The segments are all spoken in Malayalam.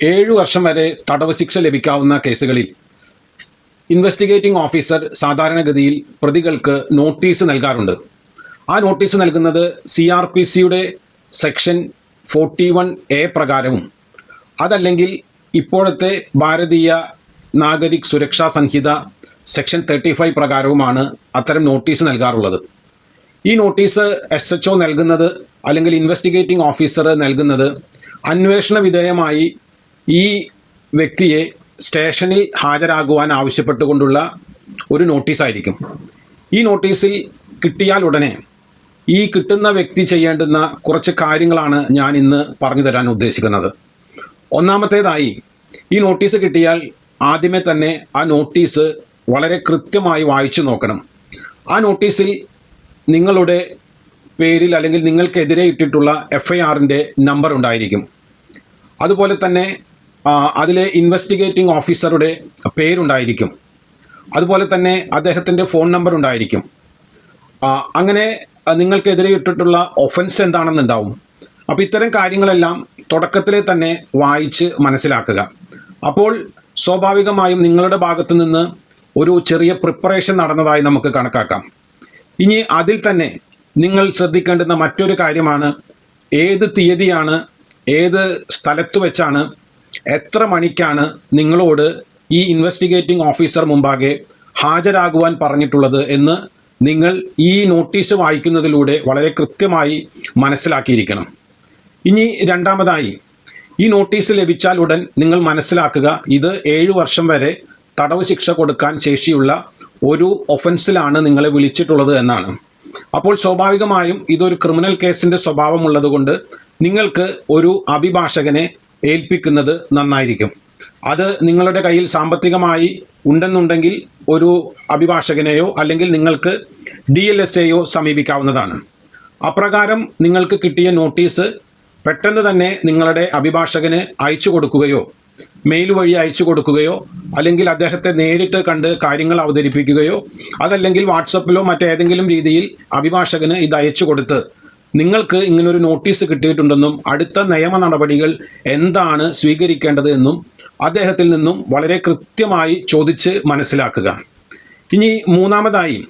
ഏഴു വർഷം വരെ തടവ് ശിക്ഷ ലഭിക്കാവുന്ന കേസുകളിൽ ഇൻവെസ്റ്റിഗേറ്റിംഗ് ഓഫീസർ സാധാരണഗതിയിൽ പ്രതികൾക്ക് നോട്ടീസ് നൽകാറുണ്ട്. ആ നോട്ടീസ് നൽകുന്നത് സി ആർ പി സിയുടെ സെക്ഷൻ ഫോർട്ടി വൺ എ പ്രകാരവും അതല്ലെങ്കിൽ ഇപ്പോഴത്തെ Bharatiya Nagarik Suraksha Sanhita section thirty five പ്രകാരവുമാണ് അത്തരം നോട്ടീസ് നൽകാറുള്ളത്. ഈ നോട്ടീസ് എസ് എച്ച് ഒ നൽകുന്നത് അല്ലെങ്കിൽ ഇൻവെസ്റ്റിഗേറ്റിംഗ് ഓഫീസർ നൽകുന്നത് അന്വേഷണ വിധേയമായി ഈ വ്യക്തിയെ സ്റ്റേഷനിൽ ഹാജരാകുവാൻ ആവശ്യപ്പെട്ടുകൊണ്ടുള്ള ഒരു നോട്ടീസായിരിക്കും. ഈ നോട്ടീസിൽ കിട്ടിയാൽ ഉടനെ ഈ കിട്ടുന്ന വ്യക്തി ചെയ്യേണ്ടുന്ന കുറച്ച് കാര്യങ്ങളാണ് ഞാൻ ഇന്ന് പറഞ്ഞു തരാൻ ഉദ്ദേശിക്കുന്നത്. ഒന്നാമത്തേതായി ഈ നോട്ടീസ് കിട്ടിയാൽ ആദ്യമേ തന്നെ ആ നോട്ടീസ് വളരെ കൃത്യമായി വായിച്ചു നോക്കണം. ആ നോട്ടീസിൽ നിങ്ങളുടെ പേരിൽ അല്ലെങ്കിൽ നിങ്ങൾക്കെതിരെ ഇട്ടിട്ടുള്ള എഫ് ഐ ആറിന്റെ നമ്പർ ഉണ്ടായിരിക്കും. അതുപോലെ തന്നെ അതിലെ ഇൻവെസ്റ്റിഗേറ്റിംഗ് ഓഫീസറുടെ പേരുണ്ടായിരിക്കും. അതുപോലെ തന്നെ അദ്ദേഹത്തിന്റെ ഫോൺ നമ്പർ ഉണ്ടായിരിക്കും. അങ്ങനെ നിങ്ങൾക്കെതിരെ ഇട്ടിട്ടുള്ള ഒഫൻസ് എന്താണെന്നുണ്ടാവും. അപ്പോൾ ഇത്തരം കാര്യങ്ങളെല്ലാം തുടക്കത്തിലെ തന്നെ വായിച്ച് മനസ്സിലാക്കുക. അപ്പോൾ സ്വാഭാവികമായും നിങ്ങളുടെ ഭാഗത്ത് നിന്ന് ഒരു ചെറിയ പ്രിപ്പറേഷൻ നടന്നതായി നമുക്ക് കണക്കാക്കാം. ഇനി അതിൽ തന്നെ നിങ്ങൾ ശ്രദ്ധിക്കേണ്ടുന്ന മറ്റൊരു കാര്യമാണ് ഏത് തീയതിയാണ് ഏത് സ്ഥലത്ത് വെച്ചാണ് എത്ര മണിക്കാണ് നിങ്ങളോട് ഈ ഇൻവെസ്റ്റിഗേറ്റിംഗ് ഓഫീസർ മുമ്പാകെ ഹാജരാകുവാൻ പറഞ്ഞിട്ടുള്ളത് എന്ന് നിങ്ങൾ ഈ നോട്ടീസ് വായിക്കുന്നതിലൂടെ വളരെ കൃത്യമായി മനസ്സിലാക്കിയിരിക്കണം. ഇനി രണ്ടാമതായി ഈ നോട്ടീസ് ലഭിച്ചാൽ ഉടൻ നിങ്ങൾ മനസ്സിലാക്കുക ഇത് ഏഴ് വർഷം വരെ തടവ് ശിക്ഷ കൊടുക്കാൻ ശേഷിയുള്ള ഒരു ഒഫൻസിലാണ് നിങ്ങളെ വിളിച്ചിട്ടുള്ളത് എന്നാണ്. അപ്പോൾ സ്വാഭാവികമായും ഇതൊരു ക്രിമിനൽ കേസിന്റെ സ്വഭാവമുള്ളതുകൊണ്ട് നിങ്ങൾക്ക് ഒരു അഭിഭാഷകനെ ഏൽപ്പിക്കുന്നത് നന്നായിരിക്കും. അത് നിങ്ങളുടെ കയ്യിൽ സാമ്പത്തികമായി ഉണ്ടെന്നുണ്ടെങ്കിൽ ഒരു അഭിഭാഷകനെയോ അല്ലെങ്കിൽ നിങ്ങൾക്ക് ഡി എൽ എസ് എയോ സമീപിക്കാവുന്നതാണ്. അപ്രകാരം നിങ്ങൾക്ക് കിട്ടിയ നോട്ടീസ് പെട്ടെന്ന് തന്നെ നിങ്ങളുടെ അഭിഭാഷകന് അയച്ചു കൊടുക്കുകയോ മെയിൽ വഴി അയച്ചു കൊടുക്കുകയോ അല്ലെങ്കിൽ അദ്ദേഹത്തെ നേരിട്ട് കണ്ട് കാര്യങ്ങൾ അവതരിപ്പിക്കുകയോ അതല്ലെങ്കിൽ വാട്സപ്പിലോ മറ്റേതെങ്കിലും രീതിയിൽ അഭിഭാഷകന് ഇത് അയച്ചു കൊടുത്ത് നിങ്ങൾക്ക് ഇങ്ങനൊരു നോട്ടീസ് കിട്ടിയിട്ടുണ്ടെന്നും അടുത്ത നിയമ നടപടികൾ എന്താണ് സ്വീകരിക്കേണ്ടത് എന്നും അദ്ദേഹത്തിൽ നിന്നും വളരെ കൃത്യമായി ചോദിച്ച് മനസ്സിലാക്കുക. ഇനി മൂന്നാമതായി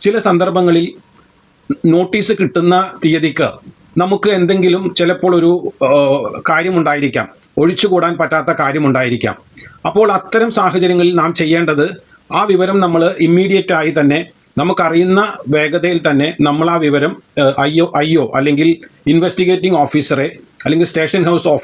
ചില സന്ദർഭങ്ങളിൽ നോട്ടീസ് കിട്ടുന്ന തീയതിക്ക് നമുക്ക് എന്തെങ്കിലും ചിലപ്പോൾ ഒരു കാര്യമുണ്ടായിരിക്കാം. ഒഴിച്ചുകൂടാൻ പറ്റാത്ത കാര്യമുണ്ടായിരിക്കാം. അപ്പോൾ അത്തരം സാഹചര്യങ്ങളിൽ നാം ചെയ്യേണ്ടത് ആ വിവരം നമ്മൾ ഇമ്മീഡിയറ്റ് ആയി തന്നെ നമുക്കറിയുന്ന വേഗതയിൽ തന്നെ നമ്മൾ ആ വിവരം ഐ ഒ ഐ ഒ അല്ലെങ്കിൽ ഇൻവെസ്റ്റിഗേറ്റിംഗ് ഓഫീസറെ അല്ലെങ്കിൽ സ്റ്റേഷൻ ഹൗസ് ഓഫീസർ